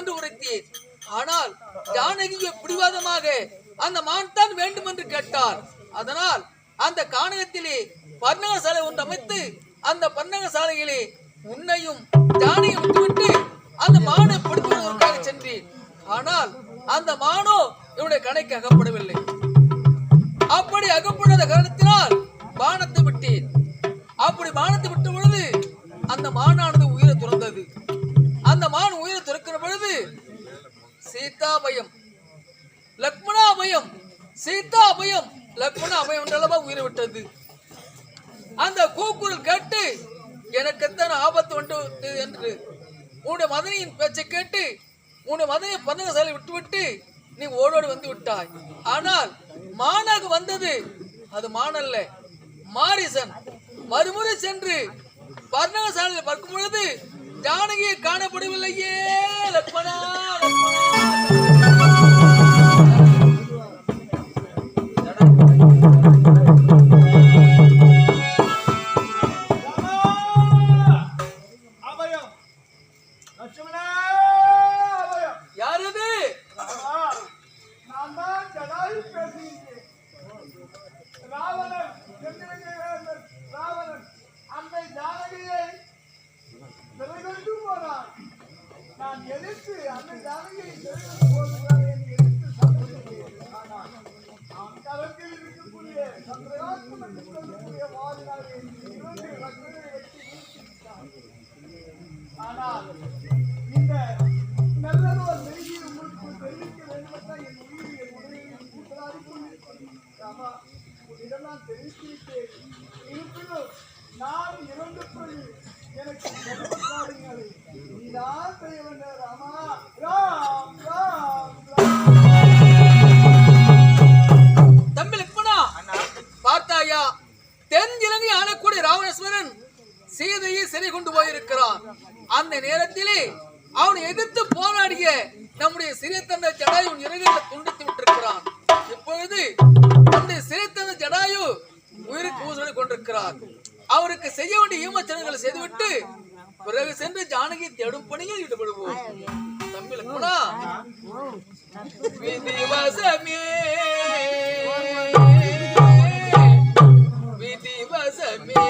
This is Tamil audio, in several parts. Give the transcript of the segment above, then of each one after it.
வேண்டுமென்று என்று உரைத்தேன் ஆனால் ஜானகியை பிடிவாதமாக அந்த மான் தான் வேண்டும் என்று கேட்டார். அதனால் அந்த காணகத்திலே பர்ணக சாலை ஒன்று அமைத்து அந்த பர்ணக சாலையிலே உன்னையும் ஜானகியை விட்டுவிட்டு அந்த மானை பிடிப்பதற்காக வருவதற்காக சென்றேன் ஆனால் அந்த மானோ இவனுடைய கணைக்கு அகப்படவில்லை. அப்படி அகப்படாத காரணத்தினால் பானத்தை விட்டேன் அப்படி பானத்தை விட்ட பொழுது அந்த மானானது உயிரை சீதா பயம் லக்மணா பயம் சீதா பயம் லக்மணா பயம் என்றளவா உயிரை விட்டது. அந்த கூக்குரல் கேட்டு எனக்கு எத்தனை ஆபத்து வந்து என்று உன்னுடைய மதனியின் பேச்சை கேட்டு உன்னுடைய மதனியை பந்தக சாலை விட்டுவிட்டு நீ ஓடோடு வந்து விட்டாய். ஆனால் மானாக வந்தது அது மானல்ல. மாரிசன். மறுமுறை சென்று பர்ணக சாலையில் பார்க்கும் பொழுது ஜானகியை காணப்படவில்லையே லக்மணா எனக்கு கருத்தாடுங்கள். நீதான் செய்ய வேண்டிய ராமா. சிறை கொண்டு போயிருக்கிறான். அந்த நேரத்திலே அவனை எதிர்த்து போராடிய நம்முடைய சிறை தந்தை ஜடாயு இறகுகளை துண்டித்து விட்டிருக்கிறான். இப்பொழுது அந்த சிறை தந்தை ஜடாயு உயிருக்கு ஊசலை கொண்டிருக்கிறார். அவருக்கு செய்ய வேண்டிய ஈமச்சனங்களை செய்துவிட்டு பிறகு சென்று ஜானகி தேடும் பணியில் ஈடுபடுவோம். தம்பி லக்ஷ்மணா விதிவசமே விதிவசமே விதிவசமே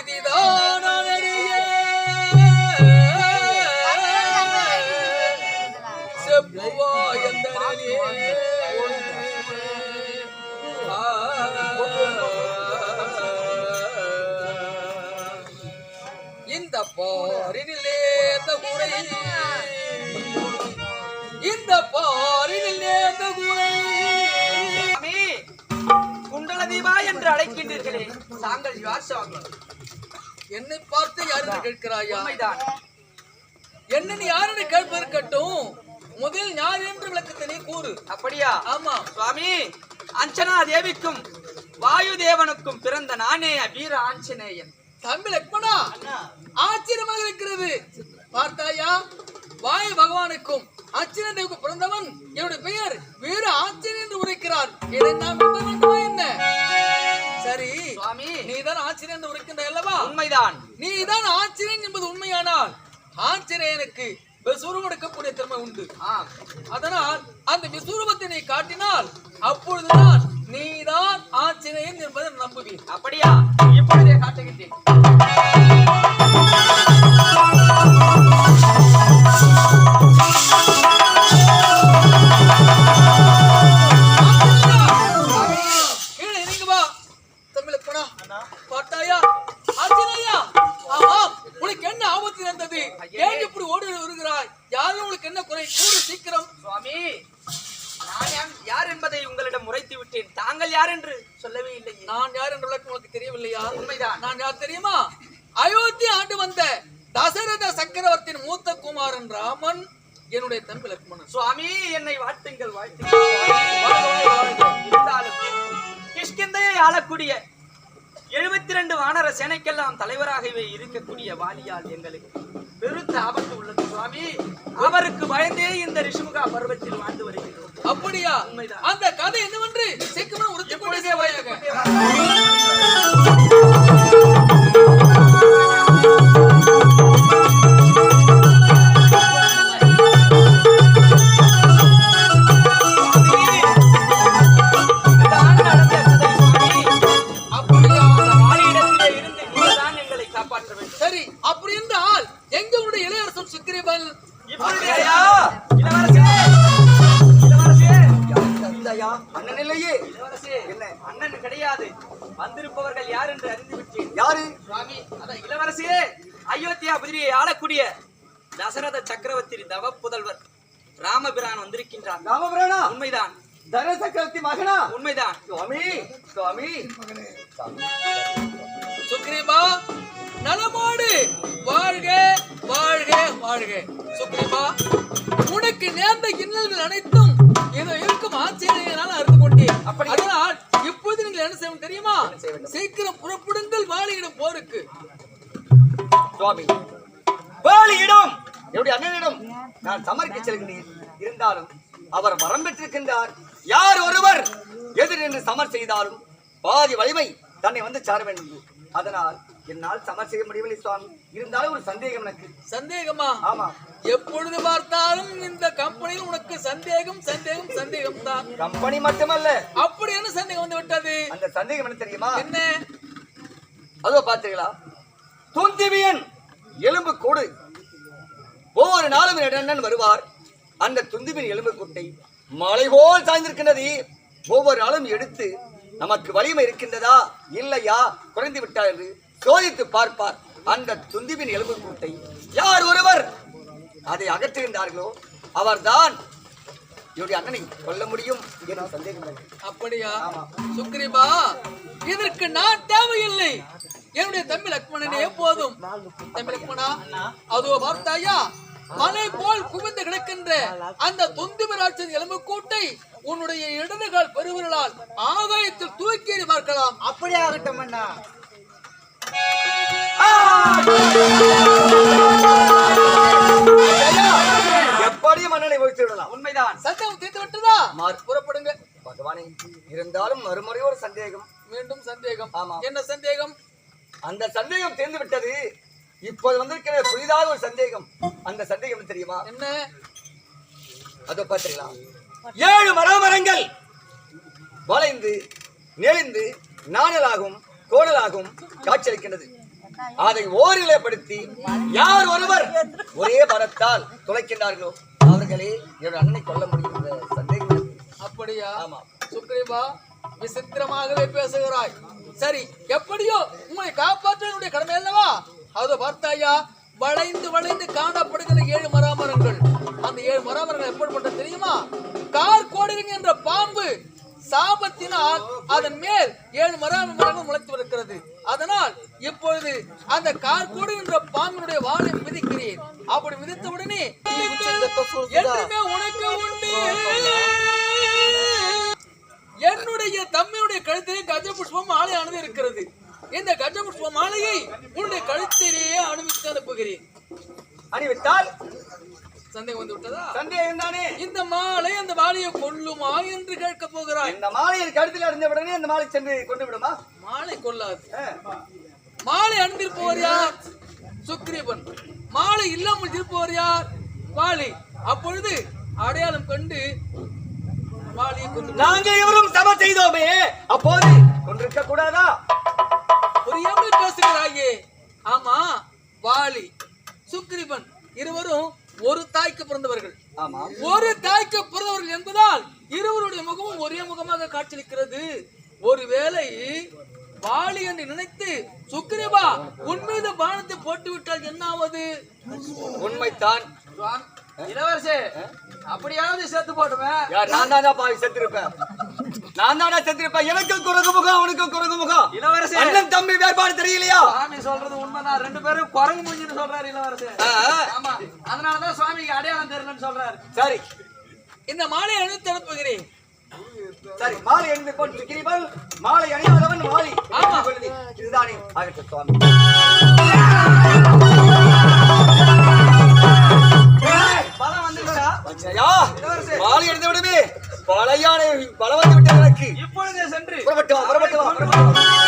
செய்திதான் நான் அறிய செப்புவா எந்தரனே இந்த குறை. இந்த பாரினிலே குறை. குண்டல தீபா என்று அழைக்கின்றீர்களே. தாங்கள் யார் சாங்கள் என்னை பார்த்து யாரு கேட்கிறாயா? என்ன நீ யாருன்னு கேட்பதற்கட்டும் முதல் யார் என்று விளக்கத்தை நீ கூறு. அப்படியா? ஆமா. சுவாமி அஞ்சனா தேவிக்கும் வாயு தேவனுக்கும் பிறந்த நானே வீர ஆஞ்சநேயன். தம்பி லக்மணா ஆச்சரியமாக இருக்கிறது. பார்த்தாயா? வாயு பகவானுக்கும் அச்சின தேவுக்கு பிறந்தவன் என்னுடைய பெயர் வீர ஆச்சரியன் என்று உரைக்கிறார். இதை நாம் சரி. சுவாமி. நீதான் ஆச்சரியன் என்று உரைக்கின்ற அல்லவா உண்மைதான். நீதான் ஆச்சரியன் என்பது உண்மையானால் ஆச்சரியனுக்கு விசுவரம் எடுக்கக்கூடிய திறமை உண்டு. அதனால் அந்த விசுவரூபத்தை நீ காட்டினால் அப்பொழுதுதான் நீதான் ஆச்சரியன் என்பதை நம்புவீர் அப்படியா? இப்பொழுதே காட்டுகின்றேன். குமாரன் ராமன் என்னுடைய தம்பி லக்ஷ்மணன் சுவாமி என்னை வாழ்த்துங்கள் வாழ்த்துங்கள். கிஷ்கிந்தையை ஆளக்கூடிய எழுபத்தி ரெண்டு வானர சேனைக்கெல்லாம் தலைவராகவே இருக்கக்கூடிய வாலியால் எங்களுக்கு பெருத்த ஆபத்து உள்ளது. சுவாமி அவருக்கு பயந்தே இந்த ரிஷிமுகா பருவத்தில் வாழ்ந்து வருகிறோம். அப்படியா? உண்மைதான். அந்த கதை என்னவென்று சீக்கிரமா உறுதி வந்திருப்பவர்கள் யார் என்று அறிந்து விட்டேன் யாரு? சுவாமி அதான் இளவரசே அயோத்தியா புதிரியை ஆளக்கூடிய தசரத சக்கரவர்த்தி தவ புதல்வர் ராமபிரான் வந்திருக்கின்றார். ராமபிரானா? உண்மைதான். தர சக்கரவர்த்தி மகனா? உண்மைதான். சுவாமி சுவாமி. சுக்ரீபா நலமோடு. வாழ்க வாழ்க வாழ்க. சுக்ரீபா உனக்கு நேர்ந்த இன்னல்கள் அனைத்தும் இதோ இருக்கும் ஆச்சரியனால் அறிந்து கொண்டேன். அப்படி- செய்வன் தெரியுமா? சீக்கிரம் புறப்படுங்கள் வாழியிடம் போருக்கு. சுவாமி வேலியிடம்! என்னுடைய அண்ணனிடம் நான் சமர்க்க செல்கிறேன் இருந்தாலும் அவர் வரம் பெற்றிருக்கின்றார். யார் ஒருவர் எதிர் என்று சமர் செய்தாலும் பாதி வலிமை தன்னை வந்து சார வேண்டும். அதனால் என்னால் சமர் செய்ய முடியவில்லை சுவாமி. இருந்தாலும் ஒரு சந்தேகம் எனக்கு. சந்தேகமா? ஆமா. எப்பொழுது பார்த்தாலும் இந்த கம்பெனியில் உனக்கு சந்தேகம் சந்தேகம் சந்தேகம் தான் கம்பெனி மட்டுமல்ல. அப்படி என்ன சந்தேகம் வந்து விட்டது? அந்த சந்தேகம் என்ன தெரியுமா? என்ன? அதோ பார்த்தீங்களா துந்திவியன் எலும்பு கூடு. ஒவ்வொரு நாளும் என்னென்ன வருவார். அந்த துந்துவின் எலும்பு கூட்டை மலை போல் சாய்ந்திருக்கின்றது. ஒவ்வொரு நாளும் எடுத்து நமக்கு வலிமை இருக்கின்றதா? இல்லையா? குறைந்து விட்டா என்று சோதித்து பார்ப்பார். அந்த துந்துவின் எலும்பு கூட்டை யார் ஒருவர்? அதை அகற்றுகின்றார்களோ அவர்தான். என்னுடைய அண்ணனை கொல்ல முடியும் என்று சந்தேகம். அப்படியா? சுக்ரீபா இதற்கு நான் தேவையில்லை. என்னுடைய தம்பி லக்ஷ்மணனே போதும். தம்பி லக்ஷ்மணா அதோ பார்த்தாயா? மலை போல் குவிந்து கிடக்கின்ற அந்த தொந்திபராட்சியின் எலும்பு கூட்டை உன்னுடைய இடதுகால் பெருவிரலால் ஆகாயத்தில் தூக்கி பார்க்கலாம் அப்படியே ஆகட்டும் அண்ணா. எப்படியும் மன்னனை ஒழித்து விடலாம். உண்மைதான். சந்தேகம் தீர்த்து விட்டதா? மாறு. புறப்படுங்க. பகவானே இருந்தாலும் மறுமுறை ஒரு சந்தேகம். மீண்டும் சந்தேகம். ஆமா. என்ன சந்தேகம்? அந்த சந்தேகம் தீர்ந்து விட்டது. இப்போது வந்திருக்கிற புதிதாக ஒரு சந்தேகம். அந்த சந்தேகம் தெரியுமா? என்ன? அதோ பார்த்தீங்களா ஏழு மரமரங்கள் வளைந்து நெளிந்து நாணலாகும். கோணலாகும் காட்சியளிக்கின்றது. அதை ஓரிலைப்படுத்தி யார் ஒருவர் ஒரே மரத்தால் துளைக்கின்றார்களோ அவர்களே என்னோட அண்ணனை கொல்ல முடியும் சந்தேகம். அப்படியா? ஆமா. சுக்ரீவா விசித்திரமாகவே பேசுகிறாய். சரி எப்படியோ உங்களை காப்பாற்ற என்னுடைய கடமை அல்லவா? அதோ பார்த்தாயா வளைந்து வளைந்து காணப்படுகிற ஏழு மராமரங்கள். அந்த ஏழு மராமரங்கள் எப்படிப்பட்ட தெரியுமா? கார் கோடிருங்க என்ற பாம்பு சாபத்தினால் அதன் மேல் ஏழு மராமரங்கள் முளைத்து இருக்கிறது அதனால் இப்பொழுது அந்த கார் கோடு என்ற பாம்பினுடைய வாளை மிதிக்கிறேன். அப்படி மிதித்தவுடனே என்றுமே உனக்கு உண்டு. என்னுடைய தம்மையுடைய கழுத்திலே கஜ புஷ்பம் மாலை அணுது இருக்கிறது. இந்த கஜ புஷ்ப மாலையை உன்னுடைய கழுத்திலேயே அனுபவித்து அனுப்புகிறேன். அணிவிட்டால் சந்தேகம் வந்து விட்டதா? சந்தேகம் தானே இந்த மாலை அந்த மாலையை கொல்லுமா? போகிறாய்? இந்த மாலையின் கழுத்தில் அடைந்த உடனே இந்த மாலை சென்று கொண்டு விடுமா? மாலை ஆ. மாலை அணிந்திருப்பவர் யார்? சுக்ரீவன் மாலை இல்லாமல் இருப்பவர் யார்? வாலி. அப்பொழுது அடையாளம் கண்டு வாலியை கொண்டு விடு. நாங்க இவரும் சம செய்தோமே அப்போது கொண்டிருக்க கூடாதா? புரியாமல் பேசுகிறாயே. ஆமா வாலி சுக்ரீவன் இருவரும் ஒரு தாய்க்கு பிறந்தவர்கள். ஆமா ஒரு தாய்க்கு பிறந்தவர்கள் என்பதால் இருவருடைய முகமும் ஒரே முகமாக காட்சியளிக்கிறது. ஒருவேளை வாலி என்று நினைத்து சுக்ரீவா உன் மீது பானத்தை போட்டு விட்டால் என்ன ஆவது? உண்மைத்தான் இளவரசே அப்படியாவது செத்து போட்டுவேன் நான் தானா பாவி செத்திருப்பேன். நான் தானா செத்திருப்பேன். எனக்கும் குரங்கு முகம் அவனுக்கும் குரங்கு முகம். இளவரசே. அண்ணன் தம்பி வேறுபாடு தெரியலையா? சுவாமி சொல்றது உண்மைதான். ரெண்டு பேரும் குரங்கு மூஞ்சின்னு சொல்றாரு இளவரசே. ஆமா. அதனாலதான் சுவாமிக்கு அடையாளம் தெரியலன்னு சொல்றாரு. சரி. இந்த மாலையை அணிவித்து அனுப்புகிறேன். சரி மாலை அணிந்து கொண்டிருக்கிறீர்கள் மாலை அணியாதவன் மாலை இதுதானே ஆகட்டும் சுவாமி. மாலை எடுத்து விடுமே. பலம் வந்து விட்டது எனக்கு. இப்பொழுதே சென்று. புறப்பட்டு புறப்பட்டு